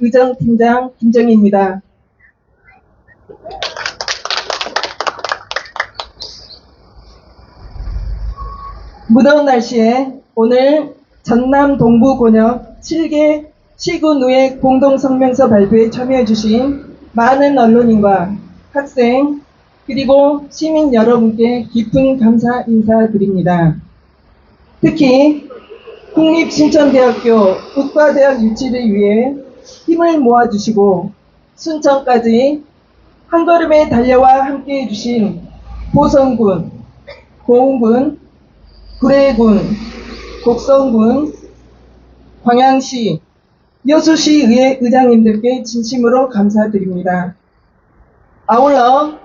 의정팀장 김정희입니다. 무더운 날씨에 오늘 전남 동부 권역 7개 시군 의회 공동성명서 발표에 참여해주신 많은 언론인과 학생 그리고 시민 여러분께 깊은 감사 인사드립니다. 특히 국립신천대학교 의과대학 유치를 위해 힘을 모아주시고 순천까지 한 걸음에 달려와 함께 해주신 보성군, 고흥군, 구례군, 곡성군, 광양시, 여수시 의회 의장님들께 진심으로 감사드립니다. 아울러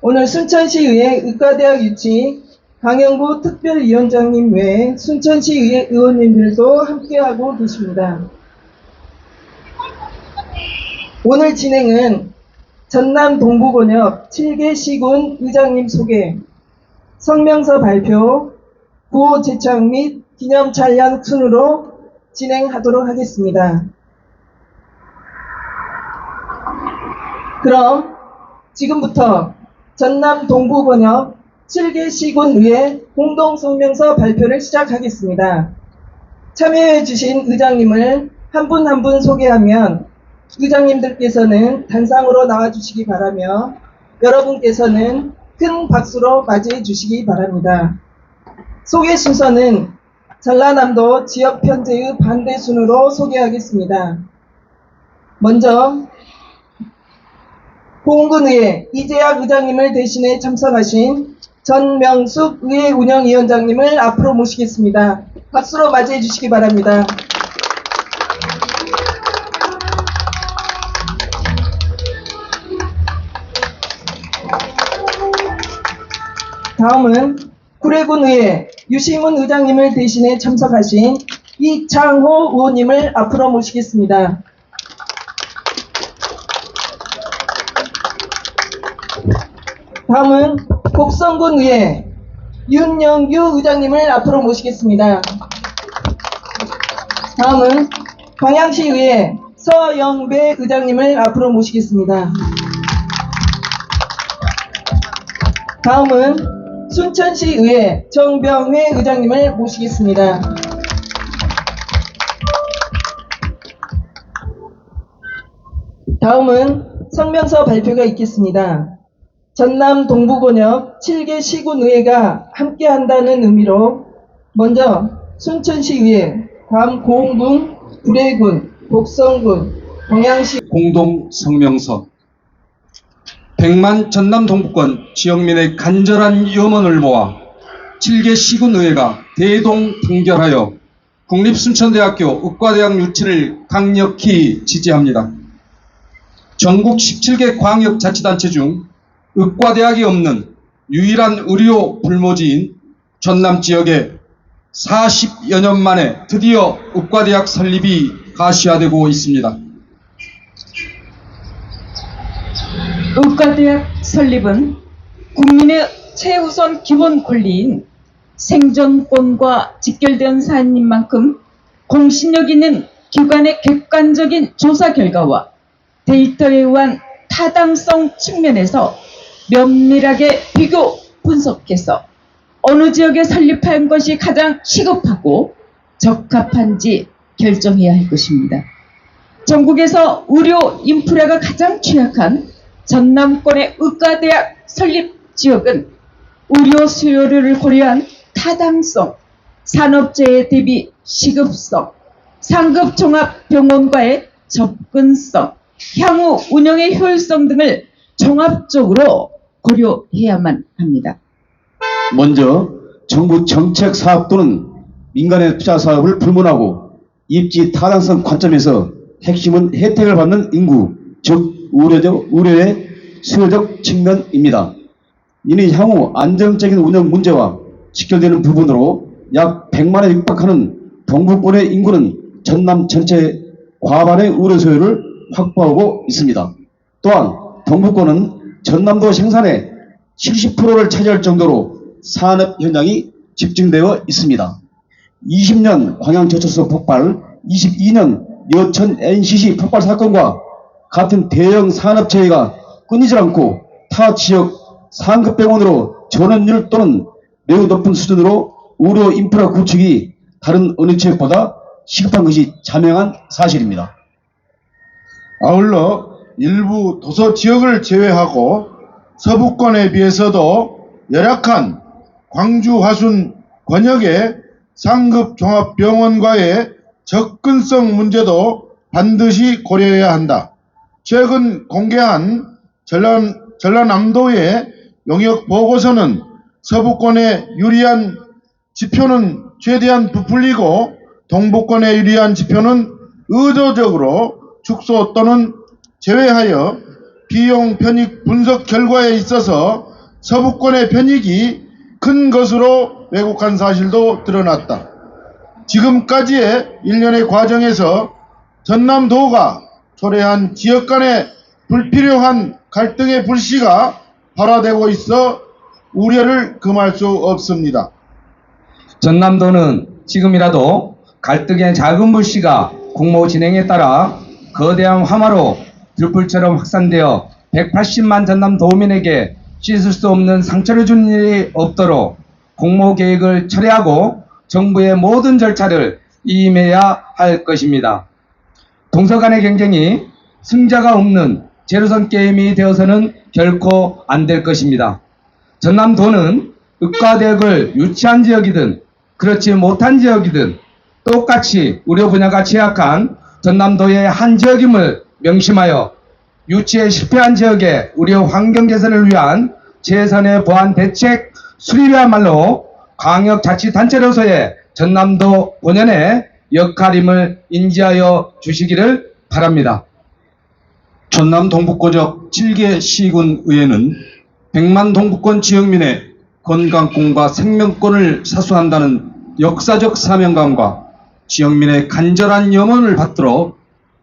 오늘 순천시의회 의과대학 유치 강영구 특별위원장님 외에 순천시의회 의원님들도 함께하고 계십니다. 오늘 진행은 전남 동부권역 7개 시군 의장님 소개, 성명서 발표, 구호 제창 및 기념 촬영 순으로 진행하도록 하겠습니다. 그럼 지금부터 전남 동부권역 7개 시군의회 공동성명서 발표를 시작하겠습니다. 참여해주신 의장님을 한 분 한 분 소개하면 의장님들께서는 단상으로 나와주시기 바라며 여러분께서는 큰 박수로 맞이해 주시기 바랍니다. 소개 순서는 전라남도 지역 편제의 반대 순으로 소개하겠습니다. 먼저 보훈군의회 이재학 의장님을 대신해 참석하신 전명숙 의회 운영위원장님을 앞으로 모시겠습니다. 박수로 맞이해 주시기 바랍니다. 다음은 구례군의회 유시문 의장님을 대신해 참석하신 이창호 의원님을 앞으로 모시겠습니다. 다음은 곡성군의회 윤영규 의장님을 앞으로 모시겠습니다. 다음은 광양시의회 서영배 의장님을 앞으로 모시겠습니다. 다음은 순천시의회 정병회 의장님을 모시겠습니다. 다음은 성명서 발표가 있겠습니다. 전남 동부권역 7개 시군의회가 함께한다는 의미로 먼저 순천시의회, 다음 고흥군, 구례군, 곡성군, 광양시 공동 성명서 100만 전남 동부권 지역민의 간절한 염원을 모아 7개 시군의회가 대동 단결하여 국립순천대학교 의과대학 유치를 강력히 지지합니다. 전국 17개 광역자치단체 중 의과대학이 없는 유일한 의료 불모지인 전남 지역에 40여 년 만에 드디어 의과대학 설립이 가시화되고 있습니다. 의과대학 설립은 국민의 최우선 기본 권리인 생존권과 직결된 사안인 만큼 공신력 있는 기관의 객관적인 조사 결과와 데이터에 의한 타당성 측면에서 면밀하게 비교 분석해서 어느 지역에 설립한 것이 가장 시급하고 적합한지 결정해야 할 것입니다. 전국에서 의료 인프라가 가장 취약한 전남권의 의과대학 설립 지역은 의료 수요를 고려한 타당성, 산업재해 대비 시급성, 상급 종합병원과의 접근성, 향후 운영의 효율성 등을 종합적으로 고려해야만 합니다. 먼저 정부 정책 사업 또는 민간의 투자 사업을 불문하고 입지 타당성 관점에서 핵심은 혜택을 받는 인구, 즉 우려적, 우려의 수요적 측면입니다. 이는 향후 안정적인 운영 문제와 직결되는 부분으로 약 100만에 육박하는 동부권의 인구는 전남 전체 과반의 우려 수요를 확보하고 있습니다. 또한 동부권은 전남도 생산의 70%를 차지할 정도로 산업 현장이 집중되어 있습니다. 20년 광양저초소 폭발, 22년 여천 NCC 폭발 사건과 같은 대형 산업체계가 끊이질 않고 타 지역 상급 병원으로 전원율 또는 매우 높은 수준으로 의료 인프라 구축이 다른 어느 지역보다 시급한 것이 자명한 사실입니다. 아울러 일부 도서 지역을 제외하고 서부권에 비해서도 열악한 광주 화순 권역의 상급 종합병원과의 접근성 문제도 반드시 고려해야 한다. 최근 공개한 전남, 전라남도의 용역 보고서는 서부권에 유리한 지표는 최대한 부풀리고 동부권에 유리한 지표는 의도적으로 축소 또는 제외하여 비용 편익 분석 결과에 있어서 서부권의 편익이 큰 것으로 왜곡한 사실도 드러났다. 지금까지의 일련의 과정에서 전남도가 초래한 지역 간의 불필요한 갈등의 불씨가 발화되고 있어 우려를 금할 수 없습니다. 전남도는 지금이라도 갈등의 작은 불씨가 공모 진행에 따라 거대한 화마로 들불처럼 확산되어 180만 전남 도민에게 씻을 수 없는 상처를 준 일이 없도록 공모 계획을 철회하고 정부의 모든 절차를 이임해야 할 것입니다. 동서 간의 경쟁이 승자가 없는 제로선 게임이 되어서는 결코 안 될 것입니다. 전남도는 의과대학을 유치한 지역이든 그렇지 못한 지역이든 똑같이 의료 분야가 취약한 전남도의 한 지역임을 명심하여 유치에 실패한 지역의 의료 환경 개선을 위한 최선의 보완 대책 수립이야말로 광역자치단체로서의 전남도 본연의 역할임을 인지하여 주시기를 바랍니다. 전남 동북권역 7개 시군 의회는 100만 동북권 지역민의 건강권과 생명권을 사수한다는 역사적 사명감과 지역민의 간절한 염원을 받들어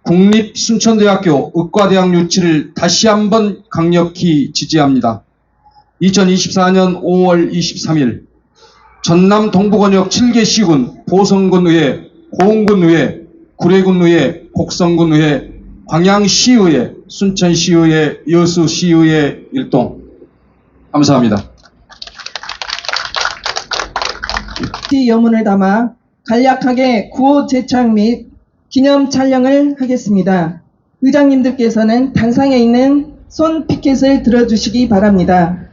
국립순천대학교 의과대학 유치를 다시 한번 강력히 지지합니다. 2024년 5월 23일 전남 동북원역 7개 시군 보성군의회, 고흥군 의회, 구례군 의회, 곡성군 의회, 광양시 의회, 순천시 의회, 여수시 의회 일동 감사합니다. 이 여문을 담아 간략하게 구호 제창 및 기념 촬영을 하겠습니다. 의장님들께서는 단상에 있는 손 피켓을 들어주시기 바랍니다.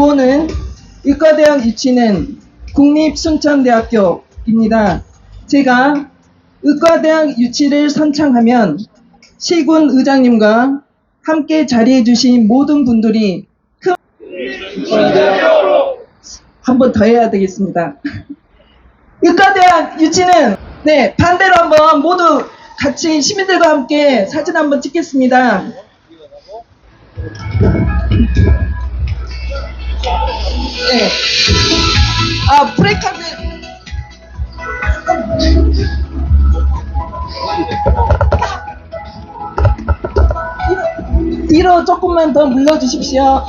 구호는 의과대학 유치는 국립순천대학교입니다. 제가 의과대학 유치를 선창하면 시군 의장님과 함께 자리해 주신 모든 분들이 한번 더 해야 되겠습니다. 의과대학 유치는 네 반대로 한번 모두 같이 시민들과 함께 사진 한번 찍겠습니다. 네. 아 브레이크하면 뒤로 조금만 더 물러주십시오.